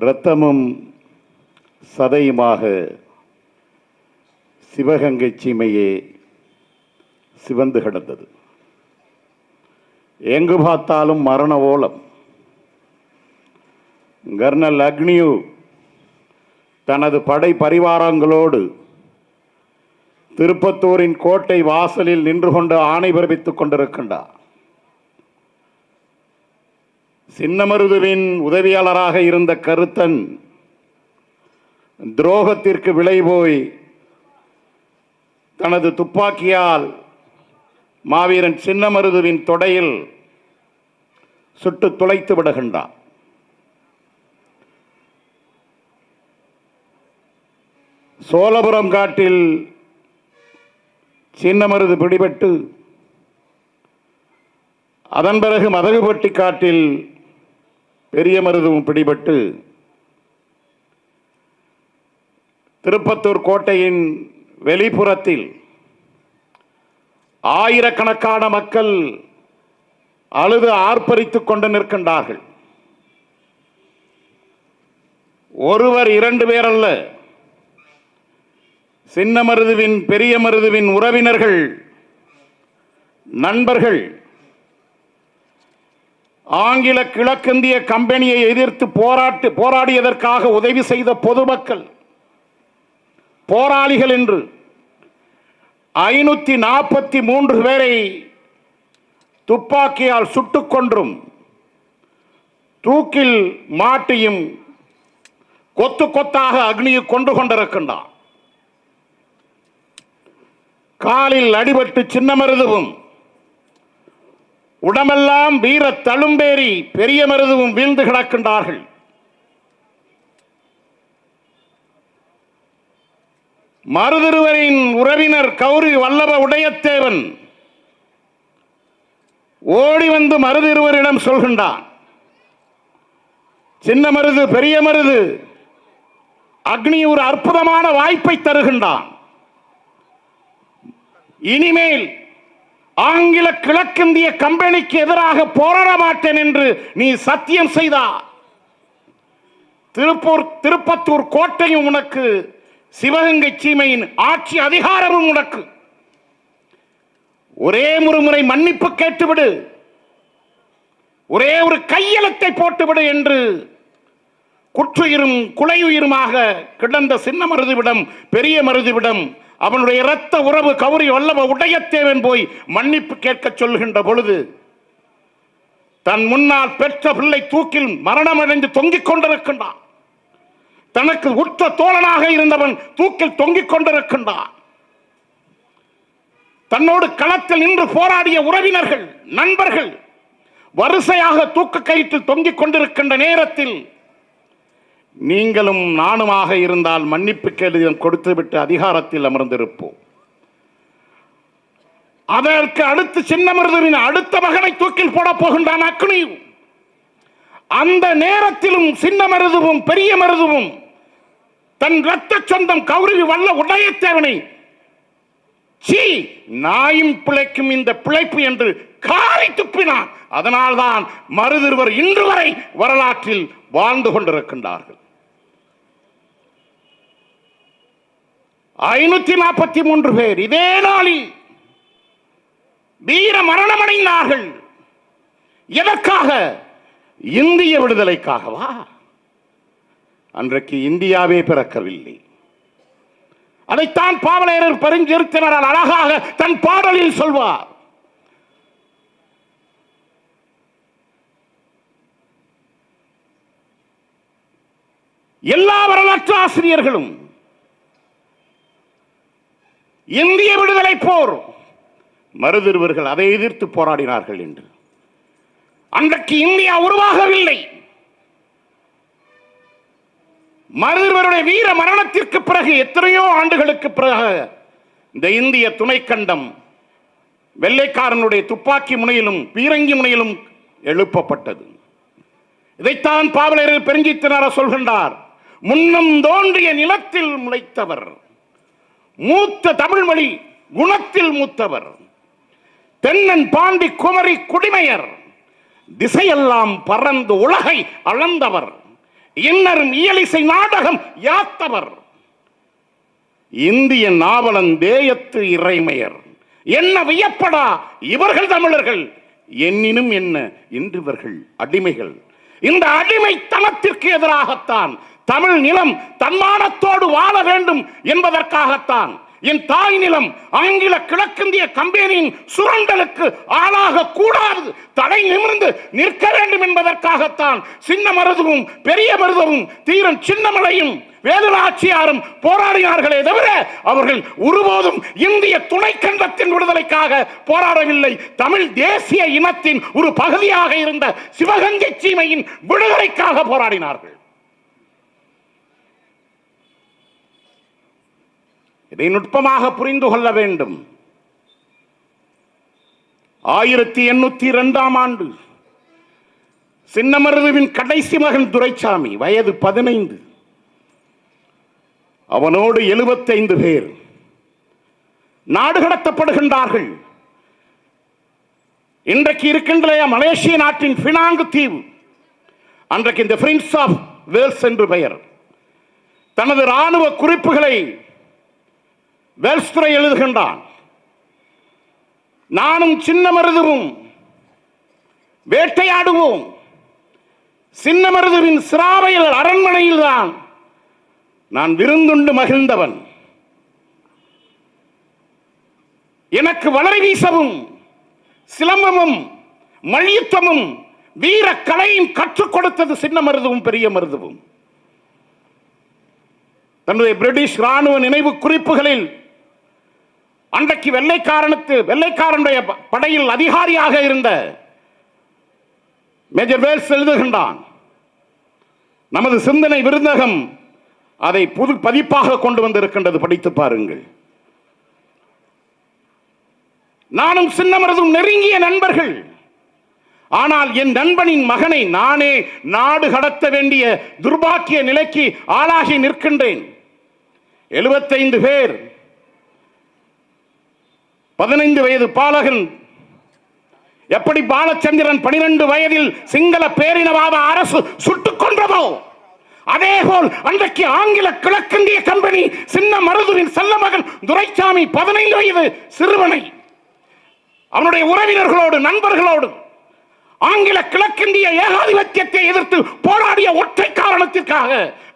இரத்தமும் சதையுமாக சிவகங்கை சீமையே சிவந்து கிடந்தது. எங்கு பார்த்தாலும் மரண ஓலம். கர்னல் அக்னியு தனது படை பரிவாரங்களோடு திருப்பத்தூரின் கோட்டை வாசலில் நின்று கொண்டு ஆணை பிறப்பித்துக் கொண்டிருக்கின்றார். சின்னமருதுவின் உதவியாளராக இருந்த கருத்தன் துரோகத்திற்கு விலை போய் தனது துப்பாக்கியால் மாவீரன் சின்னமருதுவின் தொடையில் சுட்டு துளைத்து விடுகின்றான். சோழபுரம் காட்டில் சின்னமருது பிடிபட்டு அதன் பிறகு மதகுபட்டி காட்டில் பெரிய மருதுவும் பிடிபட்டு திருப்பத்தூர் கோட்டையின் வெளிப்புறத்தில் ஆயிரக்கணக்கான மக்கள் அழுது ஆர்ப்பரித்துக் கொண்டு நிற்கின்றார்கள். ஒருவர் இரண்டு பேர் அல்ல சின்ன மருதுவின் பெரிய மருதுவின் உறவினர்கள் நண்பர்கள் ஆங்கில கிழக்கிந்திய கம்பெனியை எதிர்த்து போராட்டு போராடியதற்காக உதவி செய்த பொதுமக்கள் போராளிகள் என்று ஐநூற்றி நாற்பத்தி மூன்று பேரை துப்பாக்கியால் சுட்டுக்கொன்றும் தூக்கில் மாட்டியும் கொத்து கொத்தாக அக்னியை கொண்டு கொண்டிருக்கின்றான் காலில் அடிபட்டு சின்ன மருதுவும் உடமெல்லாம் வீர தழும்பேறி பெரிய மருதுவும் வீழ்ந்து கிடக்கின்றார்கள். மருதிருவரின் உறவினர் கௌரி வல்லப உடையத்தேவன் ஓடி வந்து மருதிருவரிடம் சொல்கின்றான் சின்ன மருது பெரிய மருது அக்னி ஒரு அற்புதமான வாய்ப்பை தருகின்றான். இனிமேல் ஆங்கில கிழக்கிந்திய கம்பெனிக்கு எதிராக போராட மாட்டேன் என்று நீ சத்தியம் செய்தார் திருப்பூர் திருப்பத்தூர் கோட்டையும் உனக்கு சிவகங்கை சீமையின் ஆட்சி அதிகாரமும் உனக்கு. ஒரே ஒரு முறை மன்னிப்பு கேட்டுவிடு. ஒரே ஒரு கையெழுத்தை போட்டுவிடு என்று குற்றுயிரும் குலையுயிருமாக கிடந்த சின்ன மருதுவிடம் பெரிய மருதுவிடம் அவனுடைய இரத்த உறவு கௌரி வல்லப உடையத்தேவன் போய் மன்னிப்பு கேட்க சொல்கின்ற பொழுது தன் முன்னால் பெற்ற பிள்ளை தூக்கில் மரணமடைந்து தொங்கிக் கொண்டிருக்கின்றான். தனக்கு உற்ற தோழனாக இருந்தவன் தூக்கில் தொங்கிக் கொண்டிருக்கின்றான். தன்னோடு களத்தில் நின்று போராடிய உறவினர்கள் நண்பர்கள் வரிசையாக தூக்கு கயிற்றில் தொங்கிக் கொண்டிருக்கின்ற நேரத்தில் நீங்களும் நானுமாக இருந்தால் மன்னிப்பு கேள்வியம் கொடுத்துவிட்டு அதிகாரத்தில் அமர்ந்திருப்போம். அதற்கு அடுத்து சின்னமருதுவின் அடுத்த மகனை தூக்கில் போட போகின்றான் அக்னி. அந்த நேரத்திலும் சின்ன மருதுவும் பெரிய மருதுவும் தன் ரத்த சொந்தம் கௌரவி வல்ல உடையத்தேவனை சீ நாயும் பிழைக்கும் இந்த பிழைப்பு என்று காரை துப்பினான். அதனால்தான் மருதிருவர் இன்று வரை வரலாற்றில் வாழ்ந்து கொண்டிருக்கின்றார்கள். ஐநூத்தி நாற்பத்தி மூன்று பேர் இதே நாளில் வீர மரணமடைந்தார்கள். எதற்காக? இந்திய விடுதலைக்காகவா? அன்றைக்கு இந்தியாவே பிறக்கவில்லை. அதைத்தான் பாவலரர் பெருஞ்சிருத்தினரால் அழகாக தன் பாடலில் சொல்வார். எல்லா வரலாற்று ஆசிரியர்களும் இந்திய விடுதலை போர். மருதிருவர்கள் அதை எதிர்த்து போராடினார்கள் என்று. அன்றைக்கு இந்தியா உருவாகவில்லை. மருதிருவருடைய வீர மரணத்திற்கு பிறகு எத்தனையோ ஆண்டுகளுக்கு பிறகு இந்த இந்திய துணைக்கண்டம் வெள்ளைக்காரனுடைய துப்பாக்கி முனையிலும் பீரங்கி முனையிலும் எழுப்பப்பட்டது. இதைத்தான் பாவலரில் பெருஞ்சித்தினார சொல்கின்றார் முன்னம் தோன்றிய நிலத்தில் முளைத்தவர். மூத்த தமிழ் மொழி குணத்தில் மூத்தவர். தென்னன் பாண்டி குமரி குடிமையர். திசையெல்லாம் பறந்து உலகை அளந்தவர். இன்னரும் இயலிசை நாடகம் யாத்தவர். இந்திய நாவலன் தேயத்து இறைமையர். என்ன வியப்படா இவர்கள் தமிழர்கள். என்னினும் என்ன இன்று இவர்கள் அடிமைகள். இந்த அடிமைத்தனத்திற்கு எதிராகத்தான் தமிழ் நிலம் தன்மானத்தோடு வாழ வேண்டும் என்பதற்காகத்தான் என் தாய் நிலம் ஆங்கில கிழக்கிந்திய கம்பெனியின் சுரண்டலுக்கு ஆளாக கூடாது தடை நிமிர்ந்து நிற்க வேண்டும் என்பதற்காகத்தான் சின்ன மருதுவும் பெரிய மருதவும் தீரன் சின்னமலையும் வேலுநாச்சியாரும் போராடினார்களே தவிர அவர்கள் ஒருபோதும் இந்திய துணைக்கண்டத்தின் விடுதலைக்காக போராடவில்லை. தமிழ் தேசிய இனத்தின் ஒரு பகுதியாக இருந்த சிவகங்கை சீமையின் விடுதலைக்காக போராடினார்கள். இதை நுட்பமாக புரிந்து கொள்ள வேண்டும். ஆயிரத்தி எண்ணூத்தி இரண்டாம் ஆண்டு சின்னமருதுவின் கடைசி மகன் துரைசாமி வயது பதினைந்து. அவனோடு எழுபத்தைந்து பேர் நாடு கடத்தப்படுகின்றார்கள். இன்றைக்கு இருக்கின்ற மலேசிய நாட்டின் பினாங்கு தீவு. அன்றைக்கு இந்த பிரின்ஸ் ஆஃப் வேல்ஸ் என்று பெயர். தனது ராணுவ குறிப்புகளை வேல்ஸ்துறை எழுதுகின்றான். நானும் சின்ன மருதுவும் வேட்டையாடுவோம். சின்ன மருதுவின் சிராவையில் அரண்மனையில் தான் நான் விருந்துண்டு மகிழ்ந்தவன். எனக்கு வளரை வீசவும் சிலம்பமும் மல்யுத்தமும் வீர கலையும் கற்றுக் கொடுத்தது சின்ன மருதுவும் பெரிய மருதுவும். தன்னுடைய பிரிட்டிஷ் ராணுவ நினைவு குறிப்புகளில் அன்றைக்கு வெள்ளைக்காரனுக்கு வெள்ளைக்காரனுடைய ப- படையில் அதிகாரியாக இருந்த மேஜர் வேல்ஸ் எழுதுகின்றான் நமது சிந்தனை விருந்தகம் அதை புது பதிப்பாக கொண்டு வந்திருக்கின்றது படித்து பாருங்கள். நானும் சின்னமரதும் நெருங்கிய நண்பர்கள். ஆனால் என் நண்பனின் மகனை நானே நாடு கடத்த வேண்டிய துர்பாக்கிய நிலைக்கு ஆளாகி நிற்கின்றேன். எழுபத்தைந்து பேர் பதினைந்து வயது பாலகன் எப்படி பாலச்சந்திரன் பனிரெண்டு வயதில் சிங்கள பேரினவாத அரசு சுட்டுக் கொன்றதோ அதேபோல் அன்றைக்கு ஆங்கில கிழக்கிந்திய கம்பெனி சின்ன மருதுவின் செல்ல மகன் துரைசாமி பதினைந்து வயது சிறுவனை அவனுடைய உறவினர்களோடு நண்பர்களோடு ஆங்கில கிழக்கிந்திய ஏகாதிபத்தியத்தை எதிர்த்து போராடிய ஒற்றை காரணத்திற்காக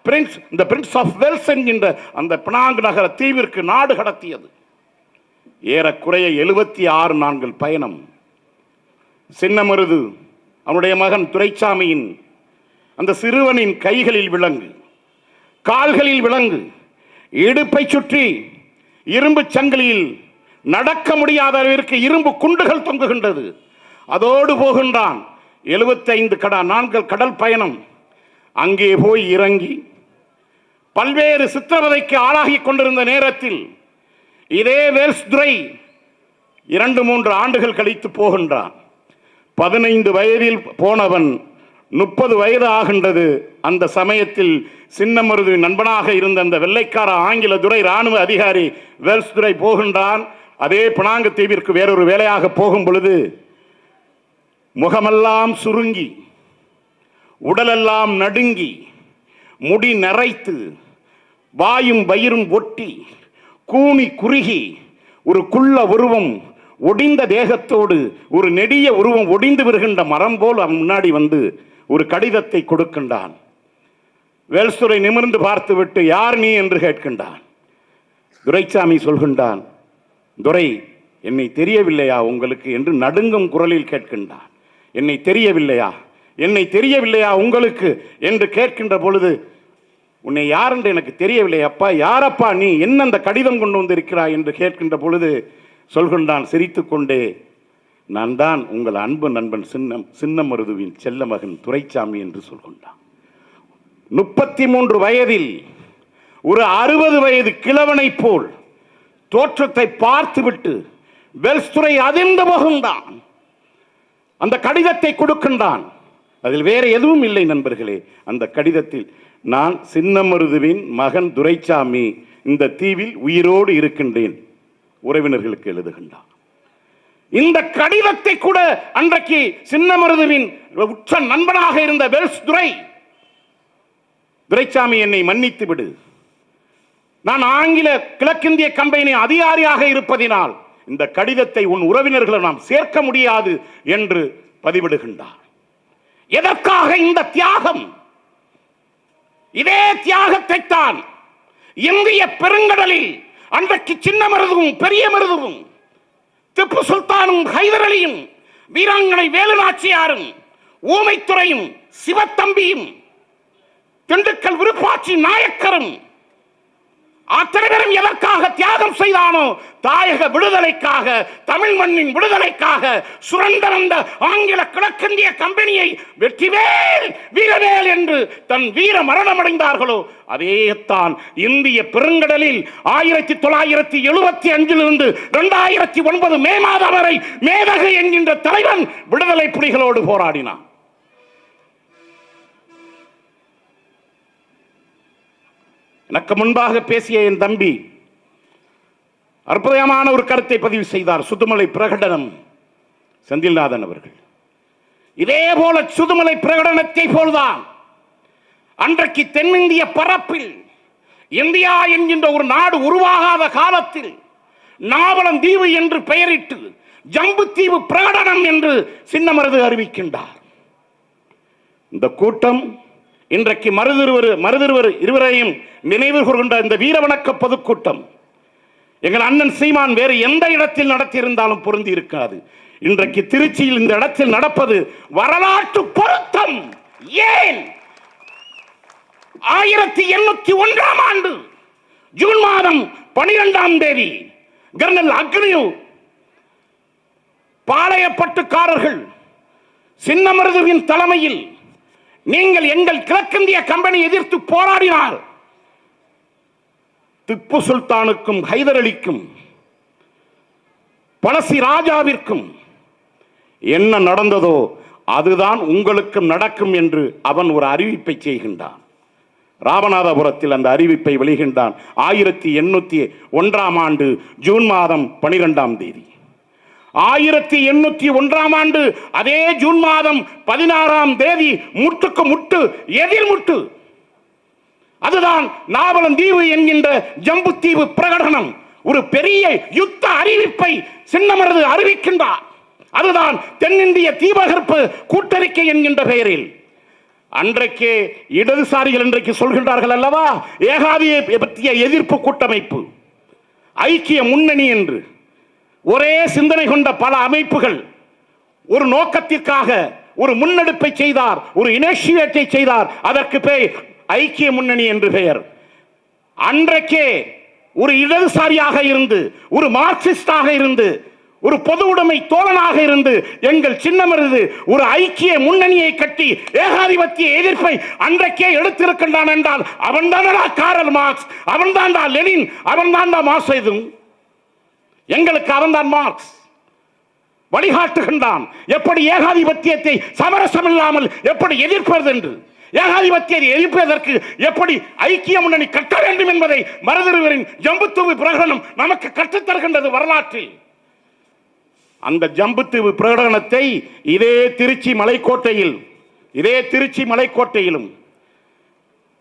பிரின்ஸ் இந்த பிரின்ஸ் ஆஃப் வெல்ஸ் என்கின்ற அந்த பினாங்கு நகர தீவிற்கு நாடு கடத்தியது. ஏறக்குறைய எழுபத்தி ஆறு நான்கள் பயணம். சின்னமருது அவனுடைய மகன் துரைச்சாமியின் அந்த சிறுவனின் கைகளில் விலங்கு கால்களில் விலங்கு இடுப்பை சுற்றி இரும்பு சங்கிலியில் நடக்க முடியாத அளவிற்கு இரும்பு குண்டுகள் தொங்குகின்றது. அதோடு போகின்றான் எழுபத்தைந்து கடா நான்கள் கடல் பயணம். அங்கே போய் இறங்கி பல்வேறு சித்திரவதைக்கு ஆளாகி கொண்டிருந்த நேரத்தில் இதே வேல்ஸ்துரை இரண்டு மூன்று ஆண்டுகள் கழித்து போகின்றான். பதினைந்து வயதில் போனவன் முப்பது வயது ஆகின்றது. அந்த சமயத்தில் சின்னமருது நண்பனாக இருந்த அந்த வெள்ளைக்கார ஆங்கில துறை ராணுவ அதிகாரி வேல்ஸ்துரை போகின்றான். அதே பினாங்கத்தீவிற்கு வேறொரு வேலையாக போகும் பொழுது முகமெல்லாம் சுருங்கி உடலெல்லாம் நடுங்கி முடி நரைத்து வாயும் வயிறும் ஒட்டி கூனி குறுகி ஒரு குள்ள உருவம் ஒடிந்த தேகத்தோடு ஒரு நெடிய உருவம் ஒடிந்து வருகின்ற மரம் போல் அவன் முன்னாடி வந்து ஒரு கடிதத்தை கொடுக்கின்றான். வேல்சுரை நிமிர்ந்து பார்த்துவிட்டு யார் நீ? என்று கேட்கின்றான். துரைசாமி சொல்கின்றான் துரை என்னை தெரியவில்லையா உங்களுக்கு? என்று நடுங்கும் குரலில் கேட்கின்றான். என்னை தெரியவில்லையா? என்னை தெரியவில்லையா உங்களுக்கு? என்று கேட்கின்ற பொழுது உன்னை யார் என்று எனக்கு தெரியவில்லை அப்பா. யாரப்பா நீ? என்ன அந்த கடிதம் கொண்டு வந்திருக்கிறாய் என்று கேட்கின்ற பொழுது சொல்கின்றான் சிரித்துக்கொண்டே நான் தான் உங்கள் அன்பு நண்பன் சின்னம் சின்னமருதுவின் செல்ல மகன் துரைச்சாமி என்று சொல்கின்றான். முப்பத்தி மூன்று வயதில் ஒரு அறுபது வயது கிழவனைப் போல் தோற்றத்தை பார்த்துவிட்டு வெல்ஸ்துறை அதிர்ந்து போகின்றான் அந்த கடிதத்தை கொடுக்கின்றான். அதில் வேறு எதுவும் இல்லை நண்பர்களே. அந்த கடிதத்தில் நான் சின்னமருதுவின் மகன் துரைச்சாமி இந்த தீவில் உயிரோடு இருக்கின்றேன். உறவினர்களுக்கு எழுதுகின்றான் இந்த கடிதத்தை கூட அன்றைக்கு சின்னமருதுவின் உற்ற நண்பனாக இருந்த வெல்ஸ் துரை துரைசாமி என்னை மன்னித்து விடு. நான் ஆங்கில கிழக்கிந்திய கம்பெனி அதிகாரியாக இருப்பதினால் இந்த கடிதத்தை உன் உறவினர்களை நாம் சேர்க்க முடியாது என்று பதிவிடுகின்றார். எதற்காக இந்த தியாகம்? இதே தியாகத்தை தான் இந்திய பெருங்கடலில் அன்றைக்கு சின்ன மருதுவும் பெரிய மருதுவும் திப்பு சுல்தானும் ஹைதர் அலியும் வீராங்கனை வேலுநாச்சியாரும் ஊமைத்துறையும் சிவத்தம்பியும் திண்டுக்கல் விருப்பாட்சி நாயக்கரும் அத்தனை பேரும் எதற்காக தியாகம் செய்தானோ தாயக விடுதலைக்காக தமிழ் மண்ணின் விடுதலைக்காக சுரண்டந்த ஆங்கில கிழக்கிந்திய கம்பெனியை வெற்றிவேல் வீரவேல் என்று தன் வீர மரணமடைந்தார்களோ அதேத்தான் இந்திய பெருங்கடலில் ஆயிரத்தி தொள்ளாயிரத்தி எழுபத்தி அஞ்சிலிருந்து இரண்டாயிரத்தி ஒன்பது மே மாதம் வரை மேதகு என்கின்ற தலைவன் விடுதலை புலிகளோடு போராடினான். எனக்கு முன்பாக பேசிய என் தம்பி அற்புதமான ஒரு கருத்தை பதிவு செய்தார் சுதுமலை பிரகடனம். செந்தில்நாதன் அவர்கள். இதே போல சுதுமலை பிரகடனத்தை போல்தான் அன்றைக்கு தென்னிந்திய பரப்பில் இந்தியா என்கின்ற ஒரு நாடு உருவாகாத காலத்தில் நாவலம் தீவு என்று பெயரிட்டு ஜம்பு தீவு பிரகடனம் என்று சின்னமருது அறிவிக்கின்றார். இந்த கூட்டம் இன்றைக்கு மருதிருவர் மருதிருவர் இருவரையும் நினைவு கொண்ட இந்த வீரவணக்க பொதுக்கூட்டம். எங்கள் அண்ணன் சீமான் வேறு எந்த இடத்தில் நடத்தியிருந்தாலும் பொருந்தி இருக்காது. இன்றைக்கு திருச்சியில் இந்த இடத்தில் நடப்பது வரலாற்று பொருத்தம். ஏன்? ஆயிரத்தி எண்ணூத்தி ஒன்றாம் ஆண்டு ஜூன் மாதம் பனிரெண்டாம் தேதி கர்னல் அக்னியு பாளையப்பட்டுக்காரர்கள் சின்னமருதுவின் தலைமையில் நீங்கள் எங்கள் கிழக்கிந்திய கம்பெனி எதிர்த்து போராடினார் திப்பு சுல்தானுக்கும் ஹைதர் அலிக்கும் பழசி ராஜாவிற்கும் என்ன நடந்ததோ அதுதான் உங்களுக்கும் நடக்கும் என்று அவன் ஒரு அறிவிப்பை செய்கின்றான். ராமநாதபுரத்தில் அந்த அறிவிப்பை வெளிகின்றான் ஆயிரத்தி எண்ணூத்தி ஒன்றாம் ஆண்டு ஜூன் மாதம் பனிரெண்டாம் தேதி. ஆயிரத்தி எண்ணூத்தி ஒன்றாம் ஆண்டு அதே ஜூன் மாதம் பதினாறாம் தேதி முட்டுக்கு முட்டு எதிர்முட்டு அதுதான் நாவலம் தீவு என்கின்ற ஜம்பு தீவு பிரகடனம். ஒரு பெரிய யுத்த அறிவிப்பை சின்னமரது அறிவிக்கின்றார். அதுதான் தென்னிந்திய தீபகற்பு கூட்டறிக்கை என்கின்ற பெயரில். அன்றைக்கே இடதுசாரிகள் இன்றைக்கு சொல்கின்றார்கள் அல்லவா? ஏகாதிய பற்றிய எதிர்ப்பு கூட்டமைப்பு. ஐக்கிய முன்னணி என்று. ஒரே சிந்தனை கொண்ட பல அமைப்புகள் ஒரு நோக்கத்திற்காக ஒரு முன்னெடுப்பை செய்தார் ஒரு இனிஷியேட்டை செய்தார். அதற்கு பேர் ஐக்கிய முன்னணி என்று பெயர். அன்றைக்கே ஒரு இடதுசாரியாக இருந்து ஒரு மார்க்சிஸ்டாக இருந்து ஒரு பொது உடைமை தோழனாக இருந்து எங்கள் சின்னமருது ஒரு ஐக்கிய முன்னணியை கட்டி ஏகாதிபத்திய எதிர்ப்பை அன்றைக்கே எடுத்திருக்கின்றான் என்றால் அவன் தானடா காரல் மார்க்ஸ் அவன் தான்டா லெனின் அவன் தான்டா மாசேதும் எங்களுக்கு அவன்தான் மார்க்ஸ். வழிகாட்டுகின்றான். எப்படி ஏகாதிபத்தியத்தை சமரசம் இல்லாமல் எப்படி எதிர்ப்பது என்று. ஏகாதிபத்தியத்தை எதிர்ப்பதற்கு எப்படி ஐக்கிய முன்னணி கட்ட வேண்டும் என்பதை மருதருவரின் ஜம்புத்தூவு பிரகடனம் நமக்கு கற்றுத்தருகின்றது வரலாற்றில். அந்த ஜம்புத்தீவு பிரகடனத்தை இதே திருச்சி மலைக்கோட்டையில் இதே திருச்சி மலைக்கோட்டையிலும்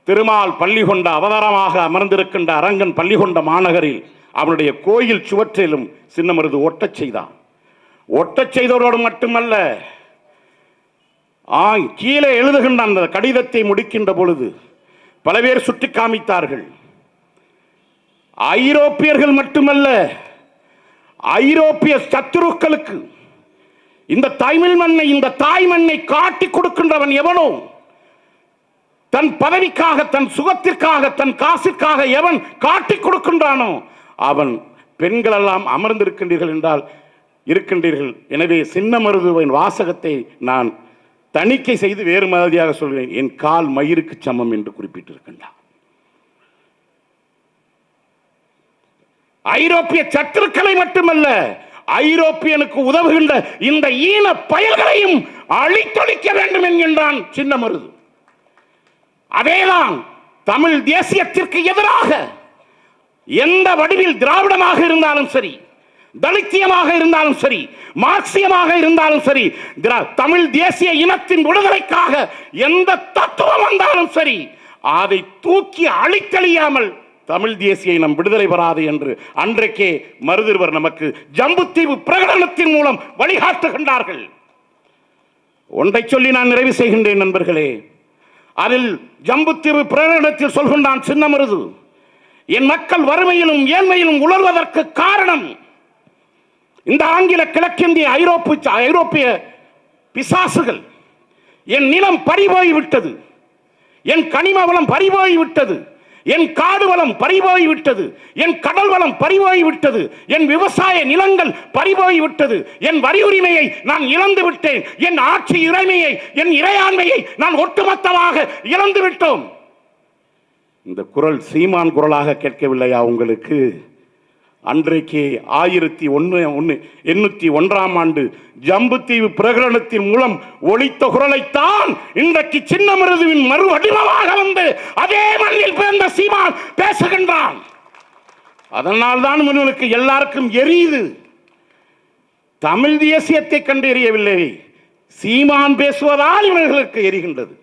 திருமால் பள்ளி கொண்ட அவதாரமாக அமர்ந்திருக்கின்ற அரங்கன் பள்ளி கொண்ட மாநகரில் அவனுடைய கோயில் சுவற்றிலும் சின்னமருது ஒட்டச் செய்தான். ஒட்டச் செய்தவரோடு மட்டுமல்ல ஆ கீழே எழுதுகின்ற அந்த கடிதத்தை முடிக்கின்ற பொழுது பல பேர் சுட்டி காமித்தார்கள். ஐரோப்பியர்கள் மட்டுமல்ல ஐரோப்பிய சத்துருக்களுக்கு இந்த தமிழ் மண்ணை இந்த தாய் மண்ணை காட்டி கொடுக்கின்றவன் எவனோ தன் பதவிக்காக தன் சுகத்திற்காக தன் காசிற்காக எவன் காட்டி கொடுக்கின்றானோ அவன் பெண்கள் எல்லாம் அமர்ந்திருக்கின்றீர்கள் என்றால் இருக்கின்றீர்கள். எனவே சின்ன மருதுவின் வாசகத்தை நான் தணிக்கை செய்து வேறு மாதிரியாக சொல்கிறேன் என் கால் மயிருக்கு சமம் என்று குறிப்பிட்டிருக்கின்றான் ஐரோப்பிய சத்துருக்களை மட்டுமல்ல ஐரோப்பியனுக்கு உதவுகின்ற இந்த ஈன பயல்களையும் அழித்தொழிக்க வேண்டும் என்கின்றான் சின்ன மருது. அதேதான் தமிழ் தேசியத்திற்கு எதிராக எந்த வடிவில் திராவிடமாக இருந்தாலும் சரி தலித்தியமாக இருந்தாலும் சரி மார்க்சியமாக இருந்தாலும் சரி திரா- தமிழ் தேசிய இனத்தின் விடுதலைக்காக எந்த தத்துவம் வந்தாலும் சரி அதை தூக்கி அழித்தழியாமல் தமிழ் தேசிய இனம் விடுதலை பெறாது என்று அன்றைக்கே மருதிருவர் நமக்கு ஜம்புத்தீவு பிரகடனத்தின் மூலம் வழிகாட்டுகின்றார்கள். ஒன்றை சொல்லி நான் நிறைவு செய்கின்றேன் நண்பர்களே. அதில் ஜம்புத்தீவு பிரகடனத்தில் சொல்கின்றான் சின்னமருது. என் மக்கள் வறுமையிலும் ஏழ்மையிலும் உணர்வதற்கு காரணம் இந்த ஆங்கில கிழக்கிந்திய ஐரோப்பிய ஐரோப்பிய பிசாசுகள். என் நிலம் பறிபோய் விட்டது என் கனிம வளம் பறிபோய் விட்டது என் காடு வளம் பறிபோய் விட்டது என் கடல் வளம் பறிபோய் விட்டது என் விவசாய நிலங்கள் பறிபோய்விட்டது. என் வரி உரிமையை நான் இழந்து விட்டேன். என் ஆட்சி இறைமையை என் இறையாண்மையை நான் ஒட்டுமொத்தமாக இழந்து விட்டோம். இந்த குரல் சீமான் குரலாக கேட்கவில்லையா உங்களுக்கு? அன்றைக்கு ஆயிரத்தி ஒன்று ஒன்று எண்ணூத்தி ஒன்றாம் ஆண்டு ஜம்புத்தீவு பிரகடனத்தின் மூலம் ஒழித்த குரலைத்தான் இன்றைக்கு சின்னமருதுவின் மறு வடிவமாக வந்து அதே மண்ணில் பிறந்த சீமான் பேசுகின்றான். அதனால்தான் இவனுக்கு எல்லாருக்கும் எரியுது. தமிழ் தேசியத்தை கண்டு எரியவில்லை சீமான் பேசுவதால் இவர்களுக்கு எரிகின்றது.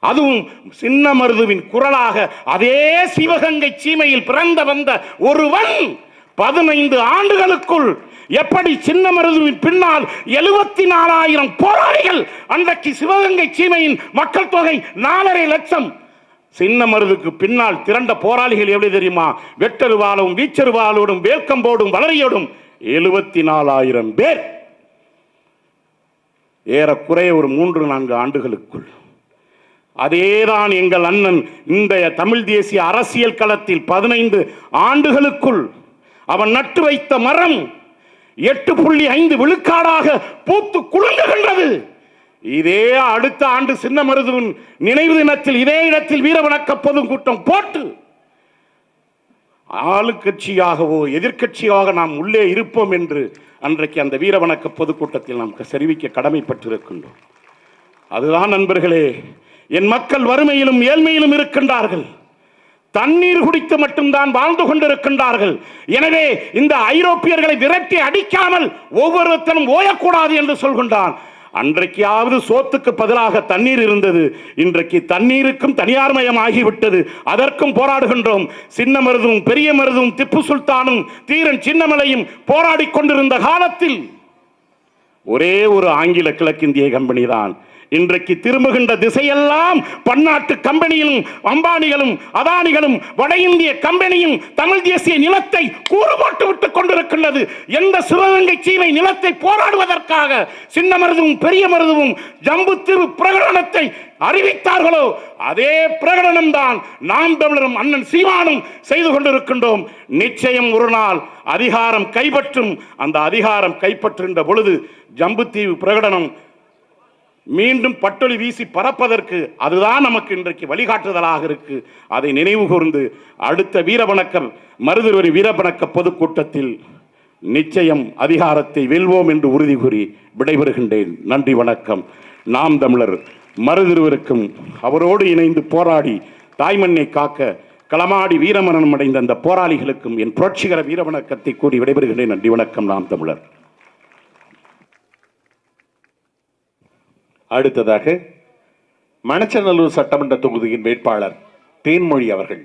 அதுவும் சின்ன மருதுவின் குரலாக அதே சிவகங்கை சீமையில் பிறந்த வந்த ஒருவன் பதினைந்து ஆண்டுகளுக்குள் எப்படி சின்ன மருதுவின் பின்னால் எழுபத்தி நாலாயிரம் போராளிகள் அன்றைக்கு சிவகங்கை சீமையின் மக்கள் தொகை நாலரை லட்சம். சின்ன மருதுக்கு பின்னால் திரண்ட போராளிகள் எப்படி தெரியுமா? வெட்டருவாலும் வீச்சருவாலோடும் வேல்கம்போடும் வளரியோடும் எழுபத்தி நாலாயிரம் பேர். ஏறக்குறைய ஒரு மூன்று நான்கு ஆண்டுகளுக்குள். அதேதான் எங்கள் அண்ணன் இந்த தமிழ் தேசிய அரசியல் களத்தில் பதினைந்து ஆண்டுகளுக்குள் அவன் நட்டு வைத்த மரம் எட்டு புள்ளி ஐந்து விழுக்காடாக பூத்து குலுங்குகின்றது. இதே அடுத்த ஆண்டு சின்ன மருதுவின் நினைவு தினத்தில் இதே இடத்தில் வீரவணக்க பொதுக்கூட்டம் போட்டு ஆளுக்கட்சியாகவோ எதிர்க்கட்சியாக நாம் உள்ளே இருப்போம் என்று அன்றைக்கு அந்த வீரவணக்க பொதுக்கூட்டத்தில் நாம் தெரிவிக்க கடமைப்பட்டிருக்கின்றோம். அதுதான் நண்பர்களே என் மக்கள் வறுமையிலும் ஏழ்மையிலும் இருக்கின்றார்கள். தண்ணீர் குடித்து மட்டும்தான் வாழ்ந்து கொண்டிருக்கின்றார்கள். எனவே இந்த ஐரோப்பியர்களை விரட்டி அடிக்காமல் ஒவ்வொருத்தனும் ஓயக்கூடாது என்று சொல்கின்றான். அன்றைக்காவது சோத்துக்கு பதிலாக தண்ணீர் இருந்தது. இன்றைக்கு தண்ணீருக்கும் தனியார் மயம் ஆகிவிட்டது. அதற்கும் போராடுகின்றோம். சின்ன மருதும் பெரிய மருதும் திப்பு சுல்தானும் தீரன் சின்னமலையும் போராடிக் கொண்டிருந்த காலத்தில் ஒரே ஒரு ஆங்கில கிழக்கிந்திய கம்பெனி தான் இன்றைக்கு திரும்புகின்ற திசையெல்லாம் பன்னாட்டு கம்பெனியிலும் அம்பானிகளும் அதானிகளும் வட இந்திய கம்பெனியும் தமிழ் தேசிய நிலத்தை கூறுபோட்டு விட்டுக் கொண்டிருக்கின்றது. எந்த சிவகங்கை சீமை நிலத்தை போராடுவதற்காக சின்ன மருதுவும் பெரிய மருதுவும் ஜம்பு திரு பிரகடனத்தை அறிவித்தார்களோ அதே பிரகடனம் தான் நாம் தமிழரும் அண்ணன் சீமானும் செய்து கொண்டிருக்கின்றோம். நிச்சயம் ஒரு நாள் அதிகாரம் கைப்பற்றும் அந்த அதிகாரம் கைப்பற்றுகின்ற பொழுது ஜம்புத்தீவு பிரகடனம் மீண்டும் பட்டொலி வீசி பறப்பதற்கு அதுதான் நமக்கு இன்றைக்கு வழிகாட்டுதலாக இருக்கு. அதை நினைவு கூர்ந்து அடுத்த வீரவணக்கம் மருதுவரி வீரவணக்க பொதுக்கூட்டத்தில் நிச்சயம் அதிகாரத்தை வெல்வோம் என்று உறுதி கூறி விடைபெறுகின்றேன். நன்றி வணக்கம். நாம் தமிழர் மருதிருவருக்கும் அவரோடு இணைந்து போராடி தாய்மண்ணை காக்க களமாடி வீரமரணம் அடைந்த அந்த போராளிகளுக்கும் என் புரட்சிகர வீரவணக்கத்தை கூறி விடைபெறுகின்றேன். நன்றி வணக்கம். நாம் தமிழர். அடுத்ததாக மணச்சநல்லூர் சட்டமன்ற தொகுதியின் வேட்பாளர் தேன்மொழி அவர்கள்.